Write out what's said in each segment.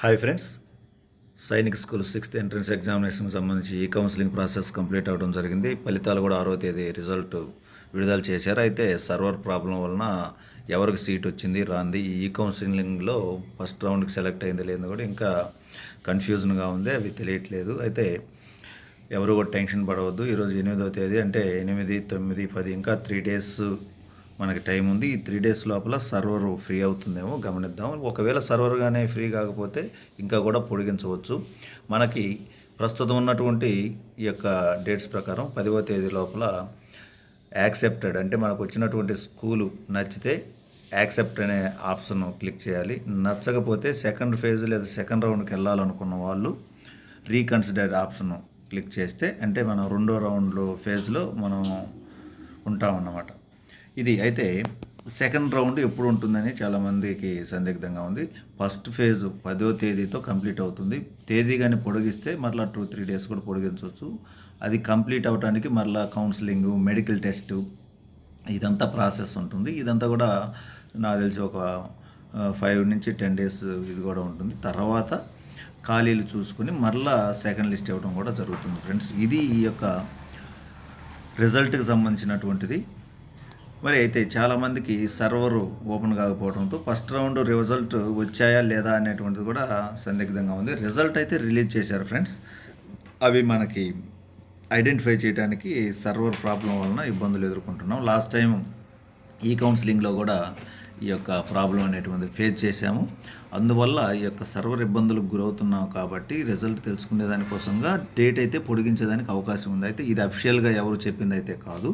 Hi friends Sainik school sixth entrance ఎగ్జామినేషన్కి సంబంధించి ఈ counselling process complete అవ్వడం జరిగింది. ఫలితాలు కూడా ఆరో తేదీ రిజల్ట్ విడుదల చేశారు. అయితే సర్వర్ ప్రాబ్లం వలన ఎవరికి సీట్ వచ్చింది రాంది? ఈ కౌన్సిలింగ్లో ఫస్ట్ రౌండ్కి సెలెక్ట్ అయింది లేదు కూడా ఇంకా కన్ఫ్యూజన్గా ఉంది. అవి తెలియట్లేదు. అయితే ఎవరు కూడా టెన్షన్ పడవద్దు. ఈరోజు ఎనిమిదో తేదీ అంటే ఎనిమిది తొమ్మిది పది ఇంకా త్రీ డేస్ మనకి టైం ఉంది. ఈ త్రీ డేస్ లోపల సర్వర్ ఫ్రీ అవుతుందేమో గమనిద్దాం. ఒకవేళ సర్వర్ కానీ ఫ్రీ కాకపోతే ఇంకా కూడా పొడిగించవచ్చు. మనకి ప్రస్తుతం ఉన్నటువంటి ఈ యొక్క డేట్స్ ప్రకారం పదవ తేదీ లోపల యాక్సెప్టెడ్ అంటే మనకు వచ్చినటువంటి స్కూలు నచ్చితే యాక్సెప్ట్ అనే ఆప్షన్ క్లిక్ చేయాలి. నచ్చకపోతే సెకండ్ ఫేజ్ లేదా సెకండ్ రౌండ్కి వెళ్ళాలనుకున్న వాళ్ళు రీకన్సిడర్డ్ ఆప్షన్ క్లిక్ చేస్తే అంటే మనం రెండో రౌండ్లో ఫేజ్లో మనం ఉంటామన్నమాట. ఇది అయితే సెకండ్ రౌండ్ ఎప్పుడు ఉంటుందని చాలామందికి సందిగ్ధంగా ఉంది. ఫస్ట్ ఫేజ్ పదో తేదీతో కంప్లీట్ అవుతుంది. తేదీ కానీ పొడిగిస్తే మరలా టూ త్రీ డేస్ కూడా పొడిగించవచ్చు. అది కంప్లీట్ అవడానికి మరలా కౌన్సిలింగ్ మెడికల్ టెస్ట్ ఇదంతా ప్రాసెస్ ఉంటుంది. ఇదంతా కూడా నాకు తెలిసి ఒక ఫైవ్ నుంచి టెన్ డేస్ ఇది కూడా ఉంటుంది. తర్వాత ఖాళీలు చూసుకుని మరలా సెకండ్ లిస్ట్ ఇవ్వడం కూడా జరుగుతుంది ఫ్రెండ్స్. ఇది ఈ యొక్క రిజల్ట్కి సంబంధించినటువంటిది. మరి అయితే చాలామందికి సర్వరు ఓపెన్ కాకపోవడంతో ఫస్ట్ రౌండ్ రిజల్ట్ వచ్చాయా లేదా అనేటువంటిది కూడా సందిగ్ధంగా ఉంది. రిజల్ట్ అయితే రిలీజ్ చేశారు ఫ్రెండ్స్. అవి మనకి ఐడెంటిఫై చేయడానికి సర్వర్ ప్రాబ్లం వలన ఇబ్బందులు ఎదుర్కొంటున్నాం. లాస్ట్ టైం ఈ కౌన్సిలింగ్లో కూడా ఈ యొక్క ప్రాబ్లం అనేటువంటిది ఫేస్ చేశాము. అందువల్ల ఈ యొక్క సర్వర్ ఇబ్బందులకు గురవుతున్నాం కాబట్టి రిజల్ట్ తెలుసుకునే దానికోసంగా డేట్ అయితే పొడిగించేదానికి అవకాశం ఉంది. అయితే ఇది అఫిషియల్గా ఎవరు చెప్పింది అయితే కాదు.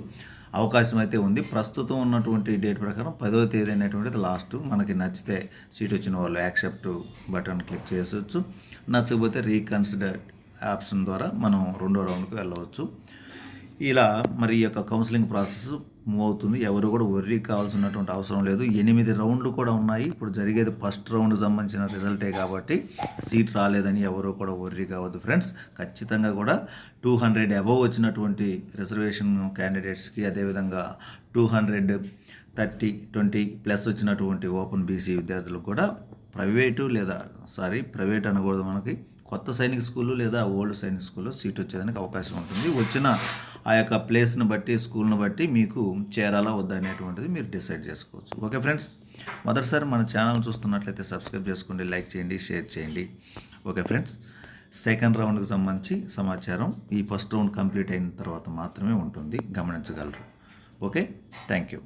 అవకాశం అయితే ఉంది. ప్రస్తుతం ఉన్నటువంటి డేట్ ప్రకారం పదవ తేదీ అనేటువంటిది లాస్ట్ మనకి నచ్చితే సీట్ వచ్చిన వాళ్ళు యాక్సెప్ట్ బటన్ క్లిక్ చేసవచ్చు నచ్చకపోతే రీకన్సిడర్ ఆప్షన్ ద్వారా మనం రెండో రౌండ్కి వెళ్ళవచ్చు. ఇలా మరి యొక్క కౌన్సిలింగ్ ప్రాసెస్ మూవ్ అవుతుంది. ఎవరు కూడా వర్రీ కావాల్సినటువంటి అవసరం లేదు. ఎనిమిది రౌండ్లు కూడా ఉన్నాయి. ఇప్పుడు జరిగేది ఫస్ట్ రౌండ్ సంబంధించిన రిజల్టే కాబట్టి సీట్ రాలేదని ఎవరు కూడా వర్రీ కావద్దు ఫ్రెండ్స్ ఖచ్చితంగా కూడా టూ హండ్రెడ్ అబవ్ వచ్చినటువంటి రిజర్వేషన్ క్యాండిడేట్స్కి అదేవిధంగా two hundred thirty twenty plus వచ్చినటువంటి ఓపెన్ బీసీ విద్యార్థులకు కూడా ప్రైవేటు లేదా సారీ ప్రైవేట్ అనకూడదు మనకి. కొత్త సైనిక స్కూలు లేదా ఓల్డ్ సైనిక స్కూల్లో సీట్ వచ్చేదానికి అవకాశం ఉంటుంది. వచ్చిన ఆ యొక్క ప్లేస్ని బట్టి స్కూల్ని బట్టి మీకు చేరాలా వద్దా అనేటువంటిది మీరు డిసైడ్ చేసుకోవచ్చు. ఓకే ఫ్రెండ్స్ మొదటిసారి మన ఛానల్ చూస్తున్నట్లయితే సబ్స్క్రైబ్ చేసుకోండి లైక్ చేయండి షేర్ చేయండి. ఓకే ఫ్రెండ్స్ సెకండ్ రౌండ్కి సంబంధించి సమాచారం ఈ ఫస్ట్ రౌండ్ కంప్లీట్ అయిన తర్వాత మాత్రమే ఉంటుంది. గమనించగలరు. Okay thank you.